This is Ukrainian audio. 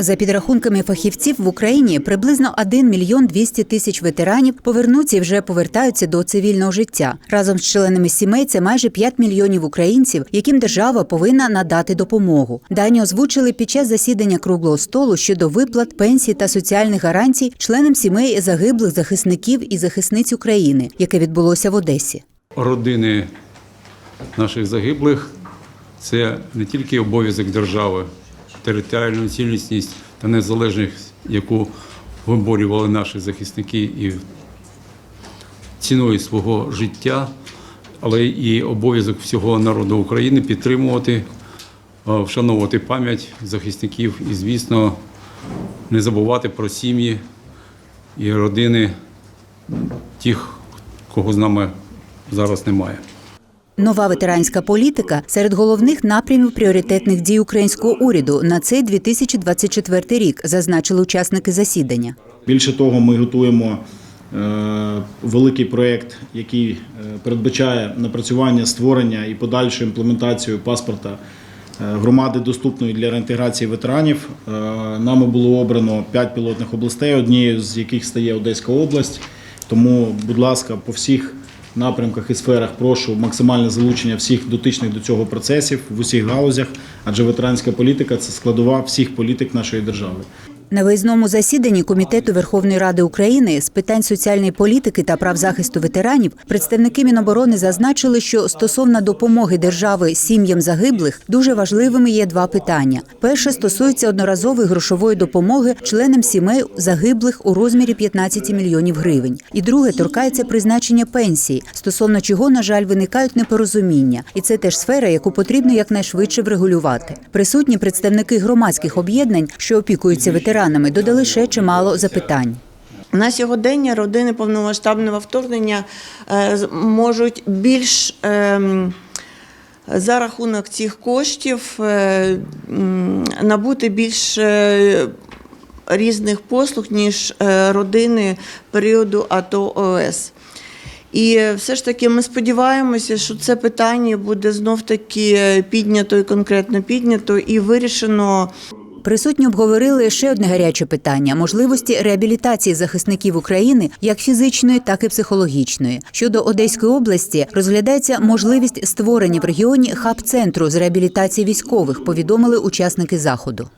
За підрахунками фахівців в Україні приблизно 1 мільйон 200 тисяч ветеранів повернуться і вже повертаються до цивільного життя. Разом з членами сімей це майже 5 мільйонів українців, яким держава повинна надати допомогу. Дані озвучили під час засідання круглого столу щодо виплат, пенсій та соціальних гарантій членам сімей загиблих захисників і захисниць України, яке відбулося в Одесі. родини наших загиблих це не тільки обов'язок держави, територіальну цілісність та незалежність, яку виборювали наші захисники і ціною свого життя, але і обов'язок всього народу України підтримувати, е, вшановувати пам'ять захисників і, звісно, не забувати про сім'ї і родини тих, кого з нами зараз немає. Нова ветеранська політика серед головних напрямів пріоритетних дій українського уряду на цей 2024 рік, зазначили учасники засідання. Більше того, ми готуємо е, великий проєкт, який е, передбачає напрацювання, створення і подальшу імплементацію паспорта е, громади доступної для реінтеграції ветеранів. Нами було обрано 5 пілотних областей, однією з яких стає Одеська область. Тому, будь ласка, по всіх напрямках і сферах прошу максимальне залучення всіх дотичних до цього процесів в усіх галузях, адже ветеранська політика це складова всіх політик нашої держави. На виїзному засіданні Комітету Верховної Ради України з питань соціальної політики та прав захисту ветеранів представники Міноборони зазначили, що стосовно допомоги держави сім'ям загиблих дуже важливими є два питання. Перше стосується одноразової грошової допомоги членам сімей загиблих у розмірі 15 мільйонів гривень. І друге торкається призначення пенсії, стосовно чого, на жаль, виникають непорозуміння, і це теж сфера, яку потрібно якнайшвидше врегулювати. Присутні представники громадських об'єднань, що опікуються ветеранами, додали ще чимало запитань. На сьогодення родини повномасштабного вторгнення е, можуть більш ем, за рахунок цих коштів е, набути більш е, різних послуг, ніж родини періоду АТО ОС. І все ж таки ми сподіваємося, що це питання буде знов таки піднято і конкретно піднято і вирішено Присутні обговорили ще одне гаряче питання можливості реабілітації захисників України як фізичної, так і психологічної. Щодо Одеської області розглядається можливість створення в регіоні хаб-центру з реабілітації військових. Повідомили учасники заходу.